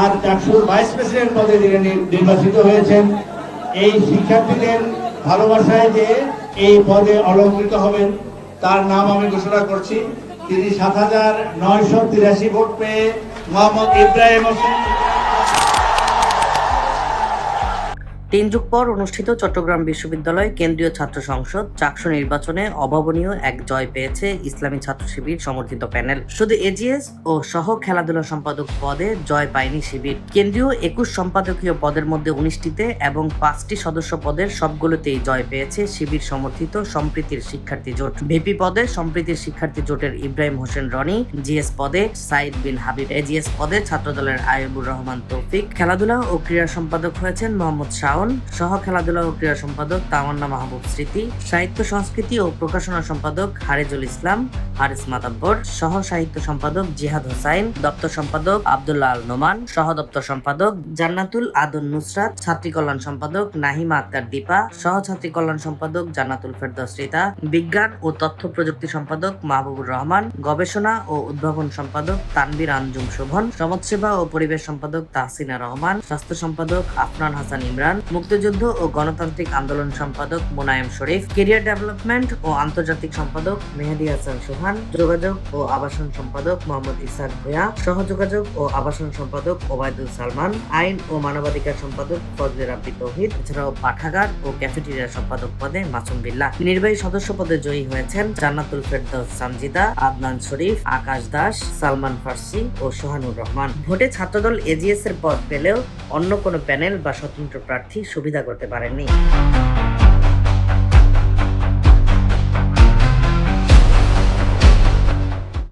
আর চারশোর vice president পদে তিনি নির্বাচিত হয়েছেন। এই শিক্ষার্থীদের ভালোবাসায় যে এই পদে অলঙ্কৃত হবেন, তার নাম আমি ঘোষণা করছি। তিনি সাত হাজার নয়শো তিরাশি ভোট পেয়ে মোহাম্মদ ইব্রাহিম হোসেন তিন যুগ পর অনুষ্ঠিত চট্টগ্রাম বিশ্ববিদ্যালয় কেন্দ্রীয় ছাত্র সংসদ চাকসু নির্বাচনে অভাবনীয় এক জয় পেয়েছে ইসলামী ছাত্র শিবির সমর্থিত প্যানেল। শুধু এজিএস ও সহ খেলাধুলা সম্পাদক পদে জয় পায়নি শিবির। কেন্দ্রীয় একুশ সম্পাদকীয় পদের মধ্যে উনিশটিতে এবং পাঁচটি সদস্য পদের সবগুলোতেই জয় পেয়েছে শিবির সমর্থিত সম্প্রীতির শিক্ষার্থী জোট। ভিপি পদে সম্প্রীতির শিক্ষার্থী জোটের ইব্রাহিম হোসেন রনি, জিএস পদে সাইদ বিন হাবিব। এজিএস পদে ছাত্রদলের আয়ুবুর রহমান তৌফিক। খেলাধুলা ও ক্রীড়া সম্পাদক হয়েছেন মোহাম্মদ শাওন। সহ খেলাধুলা ও ক্রীড়া সম্পাদক তামান্না মাহবুব স্মৃতি, সাহিত্য, সংস্কৃতি ও প্রকাশনা সম্পাদক হারেজুল ইসলাম হারিস মাতাব্বর সহ সাহিত্য সম্পাদক জিহাদ হোসাইন, দপ্তর সম্পাদক আব্দুল্লাহ আল নোমান, সহ দপ্তর সম্পাদক জান্নাতুল আদন নুসরাত, ছাত্রী কল্যাণ সম্পাদক নাহিমা আক্তার দীপা, সহ ছাত্রী কল্যাণ সম্পাদক জান্নাতুল ফেরদৌস রিতা, বিজ্ঞান ও তথ্য প্রযুক্তি সম্পাদক মাহবুবুর রহমান, গবেষণা ও উদ্ভাবন সম্পাদক তানবির আঞ্জুম শোভন, সমাজসেবা ও পরিবেশ সম্পাদক তাহসিনা রহমান, স্বাস্থ্য সম্পাদক আফনান হাসান ইমরান, মুক্তিযুদ্ধ ও গণতান্ত্রিক আন্দোলন সম্পাদক মোনায়েম শরীফ, কেরিয়ার ডেভেলপমেন্ট ও আন্তর্জাতিক সম্পাদক মেহেদি হাসান সোহান যোগাযোগ ও আবাসন সম্পাদক মোহাম্মদ ইসাক ভূয়া সহযোগাযোগ ও আবাসন সম্পাদক ওবায়দুল সালমান, আইন ও মানবাধিকার সম্পাদক ফজলে রাব্বি তৌহিদ, এছাড়াও পাঠাগার ও ক্যাফেটেরিয়া সম্পাদক পদে মাসুম বিল্লাহ। নির্বাহী সদস্য পদে জয়ী হয়েছেন জান্নাতুল ফেরদৌস সামজিদা আদনান শরীফ, আকাশ দাস, সালমান ফার্সি ও সোহানুর রহমান। ভোটে ছাত্রদল এজিএস এর পদ পেলেও অন্য কোনো প্যানেল বা স্বতন্ত্র প্রার্থী সুবিধা করতে পারেননি।